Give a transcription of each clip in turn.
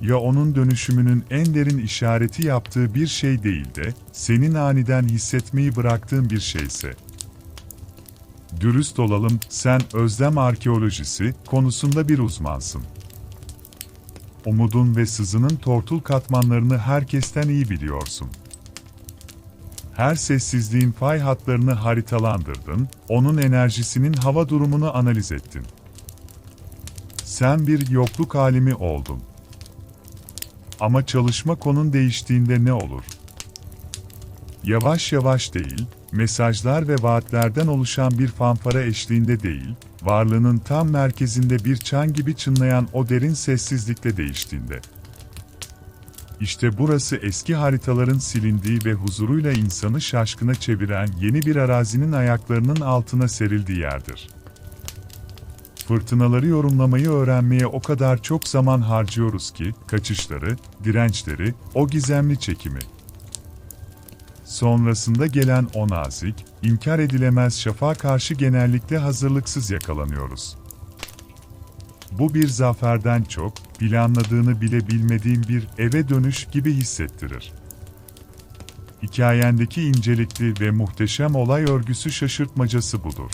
ya onun dönüşümünün en derin işareti yaptığı bir şey değil de, senin aniden hissetmeyi bıraktığın bir şeyse. Dürüst olalım, sen özlem arkeolojisi konusunda bir uzmansın. Umudun ve sızının tortul katmanlarını herkesten iyi biliyorsun. Her sessizliğin fay hatlarını haritalandırdın, onun enerjisinin hava durumunu analiz ettin. Sen bir yokluk alimi oldun. Ama çalışma konun değiştiğinde ne olur? Yavaş yavaş değil, mesajlar ve vaatlerden oluşan bir fanfara eşliğinde değil, varlığının tam merkezinde bir çan gibi çınlayan o derin sessizlikle değiştiğinde. İşte burası eski haritaların silindiği ve huzuruyla insanı şaşkına çeviren yeni bir arazinin ayaklarının altına serildiği yerdir. Fırtınaları yorumlamayı öğrenmeye o kadar çok zaman harcıyoruz ki, kaçışları, dirençleri, o gizemli çekimi. Sonrasında gelen o nazik, inkar edilemez şafağa karşı genellikle hazırlıksız yakalanıyoruz. Bu bir zaferden çok, planladığını bile bilmediğin bir eve dönüş gibi hissettirir. Hikayendeki incelikli ve muhteşem olay örgüsü şaşırtmacası budur.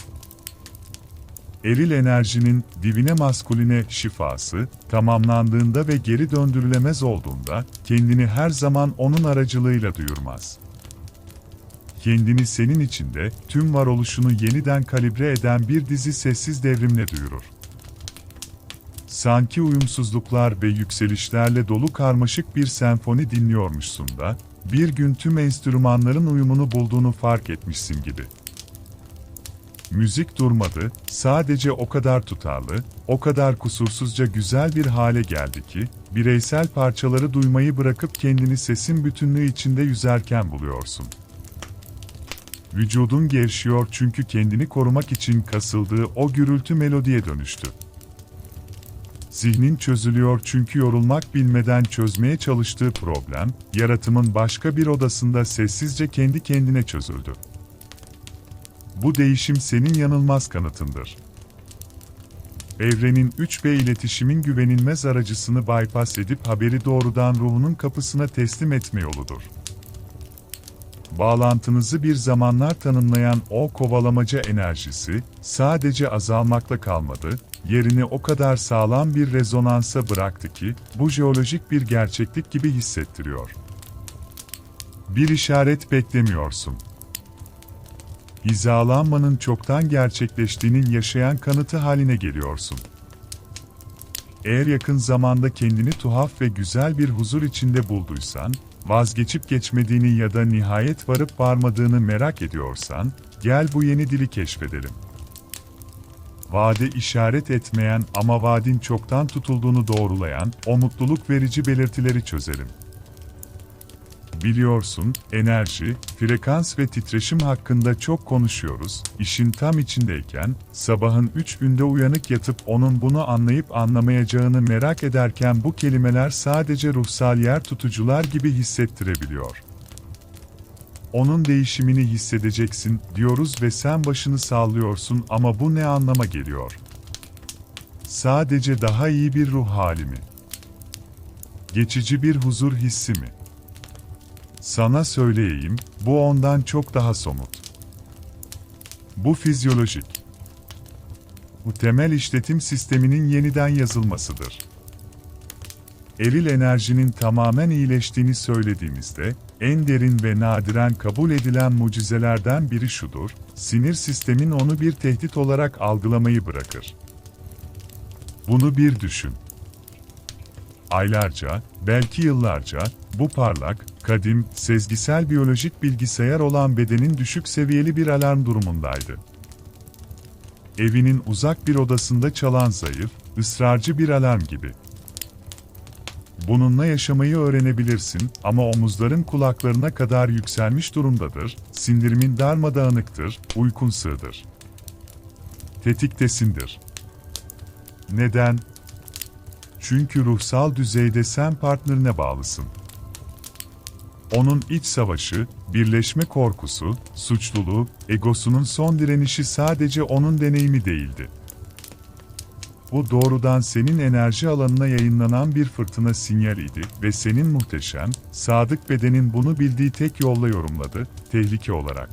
Eril enerjinin divine maskuline şifası, tamamlandığında ve geri döndürülemez olduğunda, kendini her zaman onun aracılığıyla duyurmaz. Kendini senin içinde, tüm varoluşunu yeniden kalibre eden bir dizi sessiz devrimle duyurur. Sanki uyumsuzluklar ve yükselişlerle dolu karmaşık bir senfoni dinliyormuşsun da, bir gün tüm enstrümanların uyumunu bulduğunu fark etmişsin gibi. Müzik durmadı, sadece o kadar tutarlı, o kadar kusursuzca güzel bir hale geldi ki, bireysel parçaları duymayı bırakıp kendini sesin bütünlüğü içinde yüzerken buluyorsun. Vücudun gevşiyor çünkü kendini korumak için kasıldığı o gürültü melodiye dönüştü. Zihnin çözülüyor çünkü yorulmak bilmeden çözmeye çalıştığı problem, yaratımın başka bir odasında sessizce kendi kendine çözüldü. Bu değişim senin yanılmaz kanıtındır. Evrenin 3B iletişimin güvenilmez aracısını bypass edip haberi doğrudan ruhunun kapısına teslim etme yoludur. Bağlantınızı bir zamanlar tanımlayan o kovalamaca enerjisi, sadece azalmakla kalmadı, yerini o kadar sağlam bir rezonansa bıraktı ki, bu jeolojik bir gerçeklik gibi hissettiriyor. Bir işaret beklemiyorsun. Hizalanmanın çoktan gerçekleştiğinin yaşayan kanıtı haline geliyorsun. Eğer yakın zamanda kendini tuhaf ve güzel bir huzur içinde bulduysan, vazgeçip geçmediğini ya da nihayet varıp varmadığını merak ediyorsan, gel bu yeni dili keşfedelim. Vade işaret etmeyen ama vaadin çoktan tutulduğunu doğrulayan, o mutluluk verici belirtileri çözelim. Biliyorsun, enerji, frekans ve titreşim hakkında çok konuşuyoruz. İşin tam içindeyken, sabahın üç günde uyanık yatıp onun bunu anlayıp anlamayacağını merak ederken bu kelimeler sadece ruhsal yer tutucular gibi hissettirebiliyor. Onun değişimini hissedeceksin diyoruz ve sen başını sallıyorsun ama bu ne anlama geliyor? Sadece daha iyi bir ruh hali mi? Geçici bir huzur hissi mi? Sana söyleyeyim, bu ondan çok daha somut. Bu fizyolojik. Bu temel işletim sisteminin yeniden yazılmasıdır. Eril enerjinin tamamen iyileştiğini söylediğimizde, en derin ve nadiren kabul edilen mucizelerden biri şudur, sinir sistemin onu bir tehdit olarak algılamayı bırakır. Bunu bir düşün. Aylarca, belki yıllarca, bu parlak, kadim, sezgisel biyolojik bilgisayar olan bedenin düşük seviyeli bir alarm durumundaydı. Evinin uzak bir odasında çalan zayıf, ısrarcı bir alarm gibi. Bununla yaşamayı öğrenebilirsin ama omuzların kulaklarına kadar yükselmiş durumdadır, sindirimin darmadağınıktır, uykun sığdır. Tetiktesindir. Neden? Çünkü ruhsal düzeyde sen partnerine bağlısın. Onun iç savaşı, birleşme korkusu, suçluluğu, egosunun son direnişi sadece onun deneyimi değildi. Bu doğrudan senin enerji alanına yayınlanan bir fırtına sinyaliydi ve senin muhteşem, sadık bedenin bunu bildiği tek yolla yorumladı, tehlike olarak.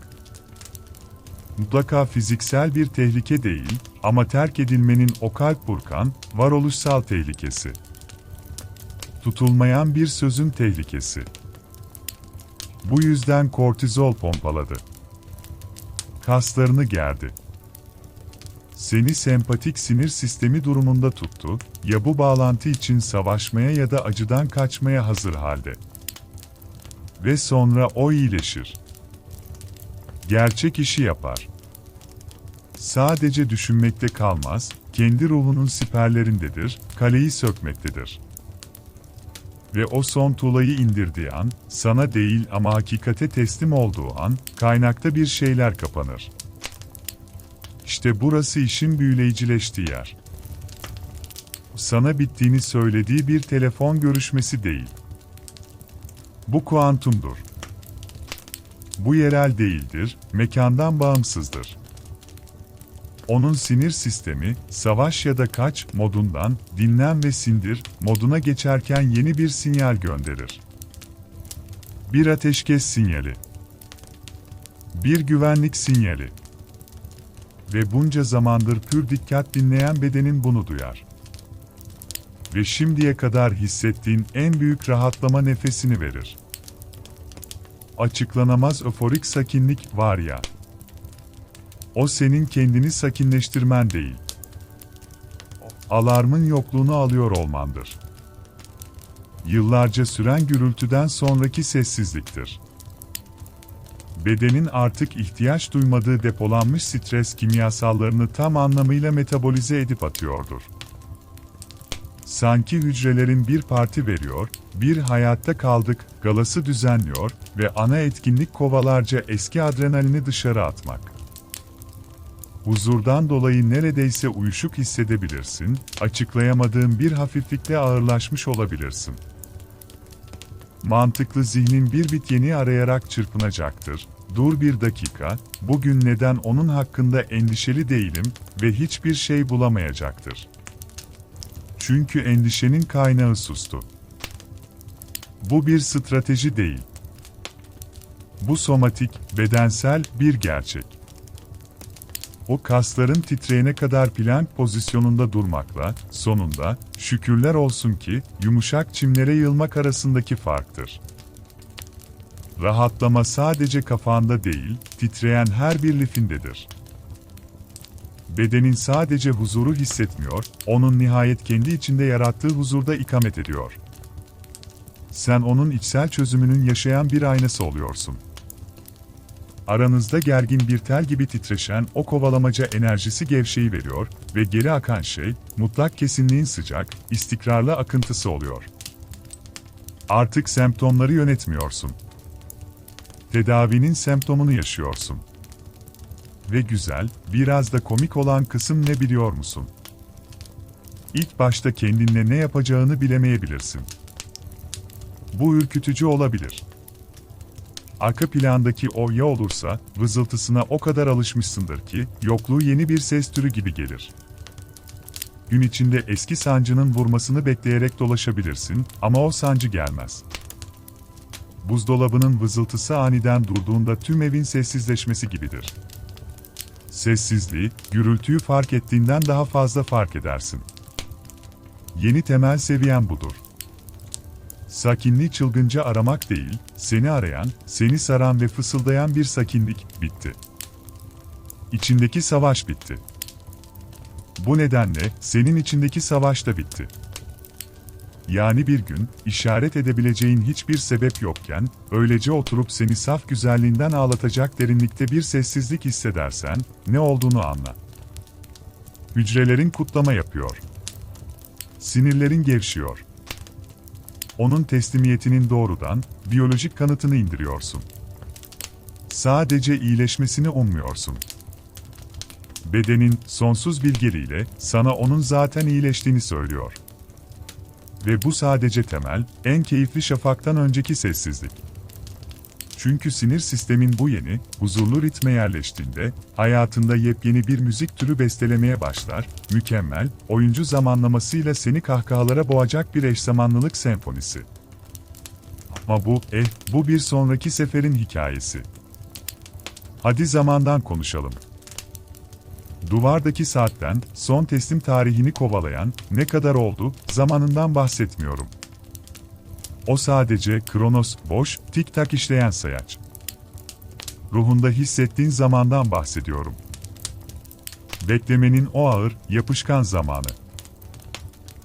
Mutlaka fiziksel bir tehlike değil ama terk edilmenin o kalp burkan, varoluşsal tehlikesi. Tutulmayan bir sözün tehlikesi. Bu yüzden kortizol pompaladı. Kaslarını gerdi. Seni sempatik sinir sistemi durumunda tuttu, ya bu bağlantı için savaşmaya ya da acıdan kaçmaya hazır halde. Ve sonra o iyileşir. Gerçek işi yapar. Sadece düşünmekte kalmaz, kendi ruhunun siperlerindedir, kaleyi sökmektedir. Ve o son tuğlayı indirdiği an, sana değil ama hakikate teslim olduğu an, kaynakta bir şeyler kapanır. İşte burası işin büyüleyicileştiği yer. Sana bittiğini söylediği bir telefon görüşmesi değil. Bu kuantumdur. Bu yerel değildir, mekandan bağımsızdır. Onun sinir sistemi, savaş ya da kaç modundan dinlen ve sindir moduna geçerken yeni bir sinyal gönderir. Bir ateşkes sinyali. Bir güvenlik sinyali. Ve bunca zamandır pür dikkat dinleyen bedenin bunu duyar. Ve şimdiye kadar hissettiğin en büyük rahatlama nefesini verir. Açıklanamaz öforik sakinlik var ya. O senin kendini sakinleştirmen değil. Alarmın yokluğunu alıyor olmandır. Yıllarca süren gürültüden sonraki sessizliktir. Bedenin artık ihtiyaç duymadığı depolanmış stres kimyasallarını tam anlamıyla metabolize edip atıyordur. Sanki hücrelerin bir parti veriyor, bir hayatta kaldık galası düzenliyor ve ana etkinlik kovalarca eski adrenalini dışarı atmak. Huzurdan dolayı neredeyse uyuşuk hissedebilirsin, açıklayamadığın bir hafiflikle ağırlaşmış olabilirsin. Mantıklı zihnin bir bit yeni arayarak çırpınacaktır. Dur bir dakika, bugün neden onun hakkında endişeli değilim ve hiçbir şey bulamayacaktır. Çünkü endişenin kaynağı sustu. Bu bir strateji değil. Bu somatik, bedensel bir gerçek. O kasların titreyene kadar plank pozisyonunda durmakla, sonunda, şükürler olsun ki, yumuşak çimlere yılmak arasındaki farktır. Rahatlama sadece kafanda değil, titreyen her bir lifindedir. Bedenin sadece huzuru hissetmiyor, onun nihayet kendi içinde yarattığı huzurda ikamet ediyor. Sen onun içsel çözümünün yaşayan bir aynası oluyorsun. Aranızda gergin bir tel gibi titreşen o kovalamaca enerjisi gevşeyi veriyor ve geri akan şey, mutlak kesinliğin sıcak, istikrarlı akıntısı oluyor. Artık semptomları yönetmiyorsun. Tedavinin semptomunu yaşıyorsun. Ve güzel, biraz da komik olan kısım ne biliyor musun? İlk başta kendinle ne yapacağını bilemeyebilirsin. Bu ürkütücü olabilir. Arka plandaki o ya olursa, vızıltısına o kadar alışmışsındır ki, yokluğu yeni bir ses türü gibi gelir. Gün içinde eski sancının vurmasını bekleyerek dolaşabilirsin ama o sancı gelmez. Buzdolabının vızıltısı aniden durduğunda tüm evin sessizleşmesi gibidir. Sessizliği, gürültüyü fark ettiğinden daha fazla fark edersin. Yeni temel seviyen budur. Sakinliği çılgınca aramak değil, seni arayan, seni saran ve fısıldayan bir sakinlik bitti. İçindeki savaş bitti. Bu nedenle senin içindeki savaş da bitti. Yani bir gün, işaret edebileceğin hiçbir sebep yokken, öylece oturup seni saf güzelliğinden ağlatacak derinlikte bir sessizlik hissedersen, ne olduğunu anla. Hücrelerin kutlama yapıyor. Sinirlerin gevşiyor. Onun teslimiyetinin doğrudan, biyolojik kanıtını indiriyorsun. Sadece iyileşmesini ummuyorsun. Bedenin, sonsuz bilgeliğiyle, sana onun zaten iyileştiğini söylüyor. Ve bu sadece temel, en keyifli şafaktan önceki sessizlik. Çünkü sinir sistemin bu yeni, huzurlu ritme yerleştiğinde, hayatında yepyeni bir müzik türü bestelemeye başlar, mükemmel, oyuncu zamanlamasıyla seni kahkahalara boğacak bir eşzamanlılık senfonisi. Ama bu, eh, bu bir sonraki seferin hikayesi. Hadi zamandan konuşalım. Duvardaki saatten, son teslim tarihini kovalayan, ne kadar oldu, zamanından bahsetmiyorum. O sadece Kronos, boş, tik tak işleyen sayaç. Ruhunda hissettiğin zamandan bahsediyorum. Beklemenin o ağır, yapışkan zamanı.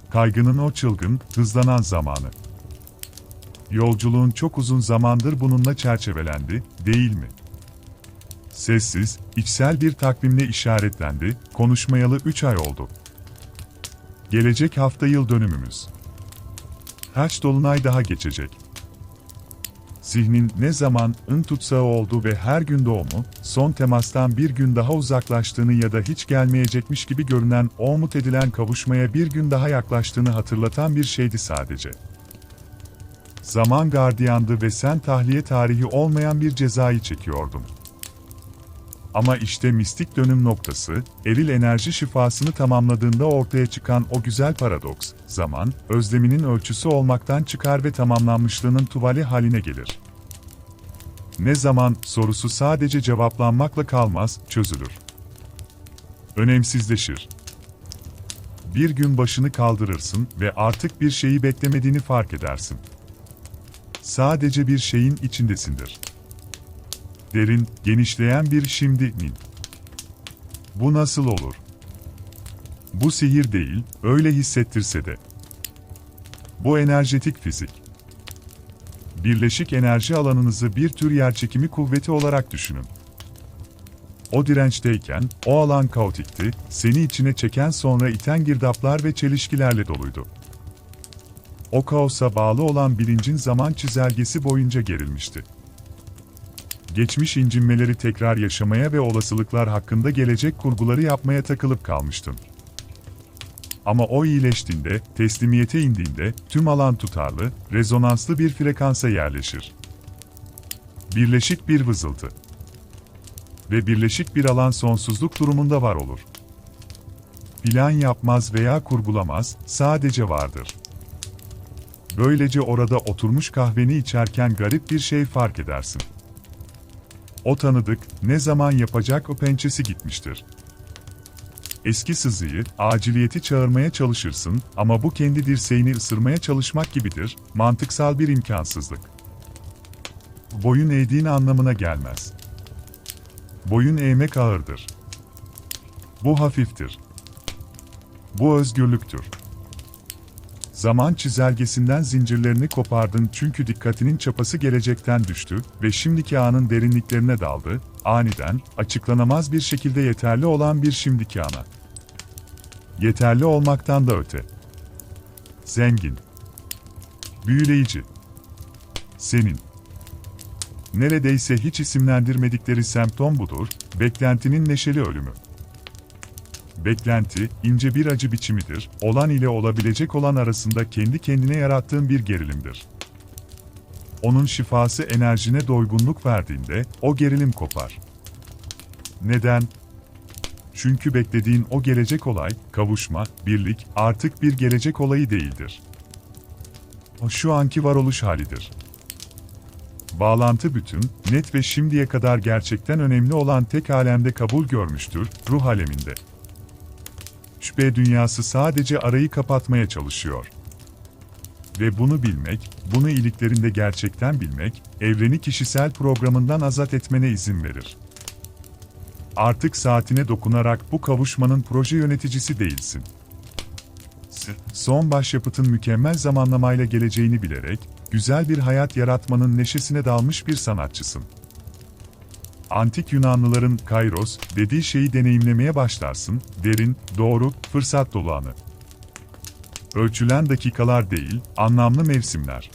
Kaygının o çılgın, hızlanan zamanı. Yolculuğun çok uzun zamandır bununla çerçevelendi, değil mi? Sessiz, içsel bir takvimle işaretlendi, konuşmayalı 3 ay oldu. Gelecek hafta yıl dönümümüz. Kaç dolunay daha geçecek? Zihnin ne zaman ın tutsağı oldu ve her gün doğumu, son temastan bir gün daha uzaklaştığını ya da hiç gelmeyecekmiş gibi görünen o umut edilen kavuşmaya bir gün daha yaklaştığını hatırlatan bir şeydi sadece. Zaman gardiyandı ve sen tahliye tarihi olmayan bir cezayı çekiyordun. Ama işte mistik dönüm noktası, eril enerji şifasını tamamladığında ortaya çıkan o güzel paradoks, zaman, özleminin ölçüsü olmaktan çıkar ve tamamlanmışlığının tuvali haline gelir. Ne zaman sorusu sadece cevaplanmakla kalmaz, çözülür. Önemsizleşir. Bir gün başını kaldırırsın ve artık bir şeyi beklemediğini fark edersin. Sadece bir şeyin içindesindir derin, genişleyen bir şimdinin. Bu nasıl olur? Bu sihir değil, öyle hissettirse de. Bu enerjetik fizik. Birleşik enerji alanınızı bir tür yerçekimi kuvveti olarak düşünün. O dirençteyken, o alan kaotikti, seni içine çeken sonra iten girdaplar ve çelişkilerle doluydu. O kaosa bağlı olan bilincin zaman çizelgesi boyunca gerilmişti geçmiş incinmeleri tekrar yaşamaya ve olasılıklar hakkında gelecek kurguları yapmaya takılıp kalmıştım. Ama o iyileştiğinde, teslimiyete indiğinde, tüm alan tutarlı, rezonanslı bir frekansa yerleşir. Birleşik bir vızıltı. Ve birleşik bir alan sonsuzluk durumunda var olur. Plan yapmaz veya kurgulamaz, sadece vardır. Böylece orada oturmuş kahveni içerken garip bir şey fark edersin. O tanıdık, ne zaman yapacak o pençesi gitmiştir. Eski sızıyı, aciliyeti çağırmaya çalışırsın ama bu kendi dirseğini ısırmaya çalışmak gibidir, mantıksal bir imkansızlık. Boyun eğdiğin anlamına gelmez. Boyun eğmek ağırdır. Bu hafiftir. Bu özgürlüktür. Zaman çizelgesinden zincirlerini kopardın çünkü dikkatinin çapası gelecekten düştü ve şimdiki anın derinliklerine daldı, aniden, açıklanamaz bir şekilde yeterli olan bir şimdiki ana. Yeterli olmaktan da öte. Zengin. Büyüleyici. Senin. Neredeyse hiç isimlendirmedikleri semptom budur, beklentinin neşeli ölümü. Beklenti, ince bir acı biçimidir, olan ile olabilecek olan arasında kendi kendine yarattığın bir gerilimdir. Onun şifası enerjine doygunluk verdiğinde, o gerilim kopar. Neden? Çünkü beklediğin o gelecek olay, kavuşma, birlik, artık bir gelecek olayı değildir. O şu anki varoluş halidir. Bağlantı bütün, net ve şimdiye kadar gerçekten önemli olan tek alemde kabul görmüştür, ruh aleminde şüphe dünyası sadece arayı kapatmaya çalışıyor. Ve bunu bilmek, bunu iliklerinde gerçekten bilmek, evreni kişisel programından azat etmene izin verir. Artık saatine dokunarak bu kavuşmanın proje yöneticisi değilsin. Son başyapıtın mükemmel zamanlamayla geleceğini bilerek, güzel bir hayat yaratmanın neşesine dalmış bir sanatçısın antik Yunanlıların kairos dediği şeyi deneyimlemeye başlarsın, derin, doğru, fırsat dolu anı. Ölçülen dakikalar değil, anlamlı mevsimler.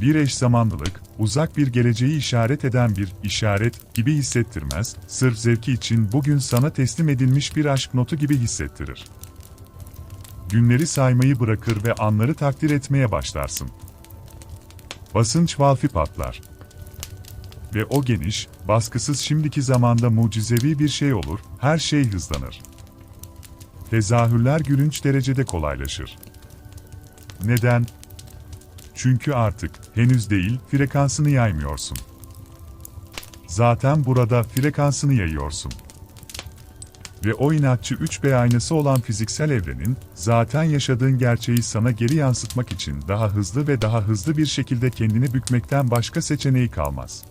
Bir eş zamanlılık, uzak bir geleceği işaret eden bir işaret gibi hissettirmez, sırf zevki için bugün sana teslim edilmiş bir aşk notu gibi hissettirir. Günleri saymayı bırakır ve anları takdir etmeye başlarsın. Basınç valfi patlar Ve o geniş, baskısız şimdiki zamanda mucizevi bir şey olur, her şey hızlanır. Tezahürler gülünç derecede kolaylaşır. Neden? Çünkü artık, henüz değil, frekansını yaymıyorsun. Zaten burada frekansını yayıyorsun. Ve o inatçı 3B aynası olan fiziksel evrenin, zaten yaşadığın gerçeği sana geri yansıtmak için daha hızlı ve daha hızlı bir şekilde kendini bükmekten başka seçeneği kalmaz.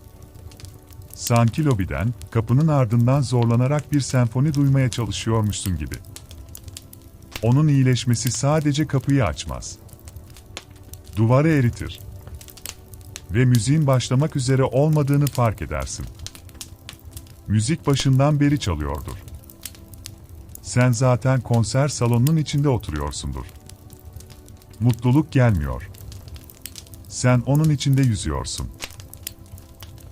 Sanki lobiden, kapının ardından zorlanarak bir senfoni duymaya çalışıyormuşsun gibi. Onun iyileşmesi sadece kapıyı açmaz. Duvarı eritir. Ve müziğin başlamak üzere olmadığını fark edersin. Müzik başından beri çalıyordur. Sen zaten konser salonunun içinde oturuyorsundur. Mutluluk gelmiyor. Sen onun içinde yüzüyorsun.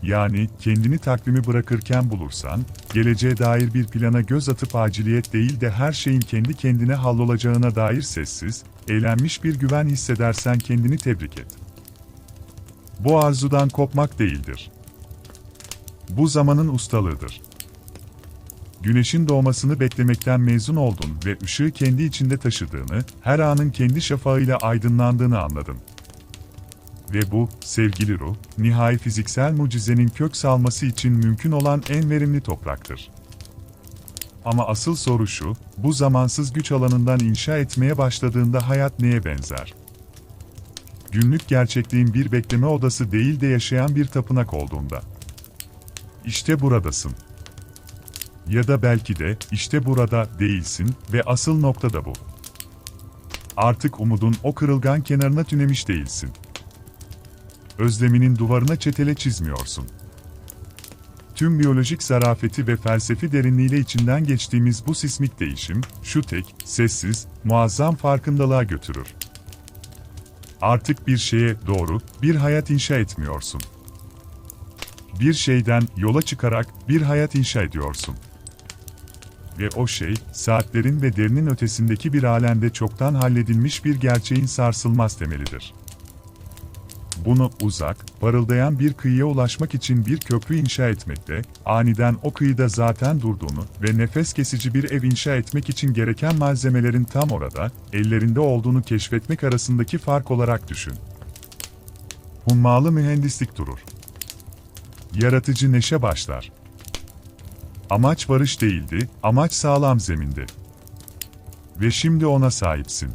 Yani kendini takvimi bırakırken bulursan, geleceğe dair bir plana göz atıp aciliyet değil de her şeyin kendi kendine hallolacağına dair sessiz, eğlenmiş bir güven hissedersen kendini tebrik et. Bu arzudan kopmak değildir. Bu zamanın ustalığıdır. Güneşin doğmasını beklemekten mezun oldun ve ışığı kendi içinde taşıdığını, her anın kendi şafağıyla aydınlandığını anladın. Ve bu, sevgili ruh, nihai fiziksel mucizenin kök salması için mümkün olan en verimli topraktır. Ama asıl soru şu, bu zamansız güç alanından inşa etmeye başladığında hayat neye benzer? Günlük gerçekliğin bir bekleme odası değil de yaşayan bir tapınak olduğunda. İşte buradasın. Ya da belki de işte burada değilsin ve asıl nokta da bu. Artık umudun o kırılgan kenarına tünemiş değilsin. Özleminin duvarına çetele çizmiyorsun. Tüm biyolojik zarafeti ve felsefi derinliğiyle içinden geçtiğimiz bu sismik değişim, şu tek, sessiz, muazzam farkındalığa götürür. Artık bir şeye doğru, bir hayat inşa etmiyorsun. Bir şeyden yola çıkarak bir hayat inşa ediyorsun. Ve o şey, saatlerin ve derinin ötesindeki bir alemde çoktan halledilmiş bir gerçeğin sarsılmaz temelidir. Bunu uzak, parıldayan bir kıyıya ulaşmak için bir köprü inşa etmekte, aniden o kıyıda zaten durduğunu ve nefes kesici bir ev inşa etmek için gereken malzemelerin tam orada, ellerinde olduğunu keşfetmek arasındaki fark olarak düşün. Hummalı mühendislik durur. Yaratıcı neşe başlar. Amaç varış değildi, amaç sağlam zemindi. Ve şimdi ona sahipsin.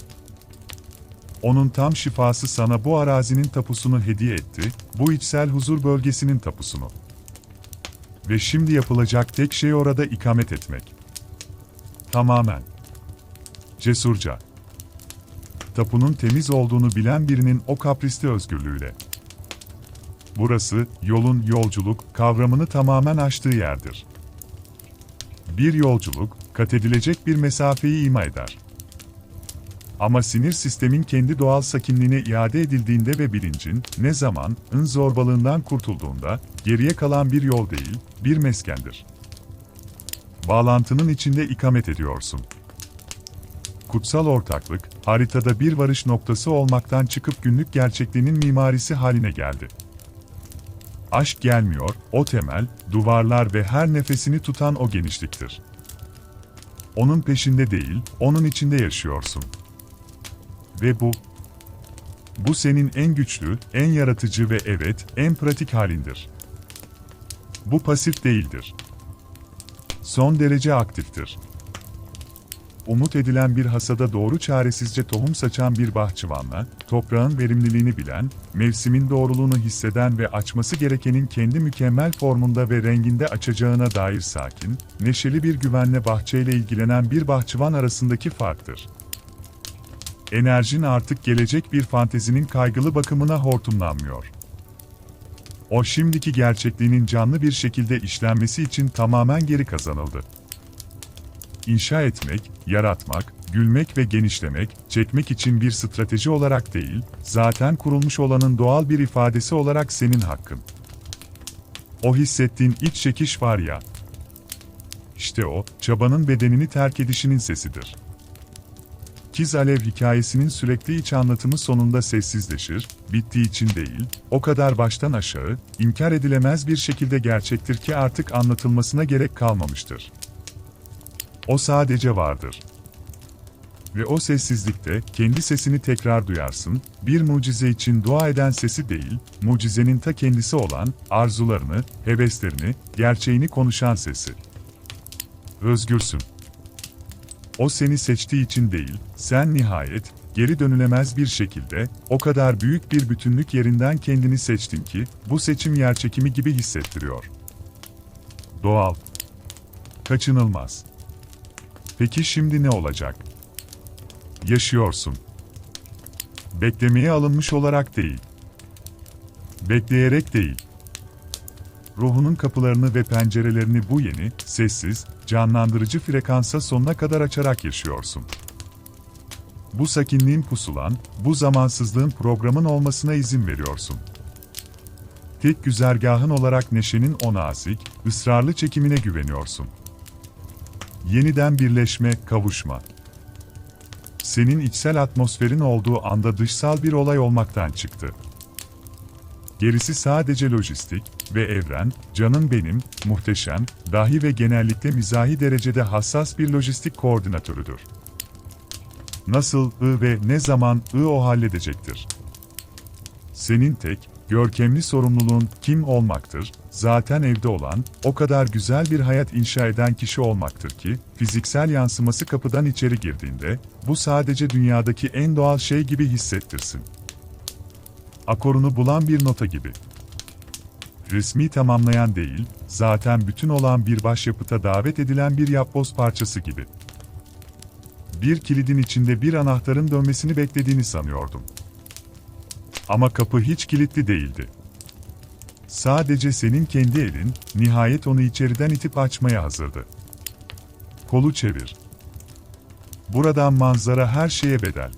Onun tam şifası sana bu arazinin tapusunu hediye etti, bu içsel huzur bölgesinin tapusunu. Ve şimdi yapılacak tek şey orada ikamet etmek. Tamamen. Cesurca. Tapunun temiz olduğunu bilen birinin o kaprisli özgürlüğüyle. Burası, yolun yolculuk kavramını tamamen aştığı yerdir. Bir yolculuk, kat edilecek bir mesafeyi ima eder. Ama sinir sistemin kendi doğal sakinliğine iade edildiğinde ve bilincin, ne zaman, ın zorbalığından kurtulduğunda, geriye kalan bir yol değil, bir meskendir. Bağlantının içinde ikamet ediyorsun. Kutsal ortaklık, haritada bir varış noktası olmaktan çıkıp günlük gerçekliğinin mimarisi haline geldi. Aşk gelmiyor, o temel, duvarlar ve her nefesini tutan o genişliktir. Onun peşinde değil, onun içinde yaşıyorsun. Ve bu, bu senin en güçlü, en yaratıcı ve evet, en pratik halindir. Bu pasif değildir. Son derece aktiftir. Umut edilen bir hasada doğru çaresizce tohum saçan bir bahçıvanla, toprağın verimliliğini bilen, mevsimin doğruluğunu hisseden ve açması gerekenin kendi mükemmel formunda ve renginde açacağına dair sakin, neşeli bir güvenle bahçeyle ilgilenen bir bahçıvan arasındaki farktır enerjin artık gelecek bir fantezinin kaygılı bakımına hortumlanmıyor. O şimdiki gerçekliğinin canlı bir şekilde işlenmesi için tamamen geri kazanıldı. İnşa etmek, yaratmak, gülmek ve genişlemek, çekmek için bir strateji olarak değil, zaten kurulmuş olanın doğal bir ifadesi olarak senin hakkın. O hissettiğin iç çekiş var ya, işte o, çabanın bedenini terk edişinin sesidir. İkiz Alev hikayesinin sürekli iç anlatımı sonunda sessizleşir, bittiği için değil, o kadar baştan aşağı, inkar edilemez bir şekilde gerçektir ki artık anlatılmasına gerek kalmamıştır. O sadece vardır. Ve o sessizlikte kendi sesini tekrar duyarsın, bir mucize için dua eden sesi değil, mucizenin ta kendisi olan, arzularını, heveslerini, gerçeğini konuşan sesi. Özgürsün. O seni seçtiği için değil, sen nihayet, geri dönülemez bir şekilde, o kadar büyük bir bütünlük yerinden kendini seçtin ki, bu seçim yerçekimi gibi hissettiriyor. Doğal. Kaçınılmaz. Peki şimdi ne olacak? Yaşıyorsun. Beklemeye alınmış olarak değil. Bekleyerek değil. Ruhunun kapılarını ve pencerelerini bu yeni, sessiz, canlandırıcı frekansa sonuna kadar açarak yaşıyorsun. Bu sakinliğin pusulan, bu zamansızlığın programın olmasına izin veriyorsun. Tek güzergahın olarak neşenin o nazik, ısrarlı çekimine güveniyorsun. Yeniden birleşme, kavuşma. Senin içsel atmosferin olduğu anda dışsal bir olay olmaktan çıktı. Gerisi sadece lojistik ve evren, canın benim, muhteşem, dahi ve genellikle mizahi derecede hassas bir lojistik koordinatörüdür. Nasıl, ı ve ne zaman ı o halledecektir. Senin tek, görkemli sorumluluğun kim olmaktır, zaten evde olan, o kadar güzel bir hayat inşa eden kişi olmaktır ki, fiziksel yansıması kapıdan içeri girdiğinde, bu sadece dünyadaki en doğal şey gibi hissettirsin. Akorunu bulan bir nota gibi. Resmi tamamlayan değil, zaten bütün olan bir başyapıta davet edilen bir yapboz parçası gibi. Bir kilidin içinde bir anahtarın dönmesini beklediğini sanıyordum. Ama kapı hiç kilitli değildi. Sadece senin kendi elin, nihayet onu içeriden itip açmaya hazırdı. Kolu çevir. Buradan manzara her şeye bedel.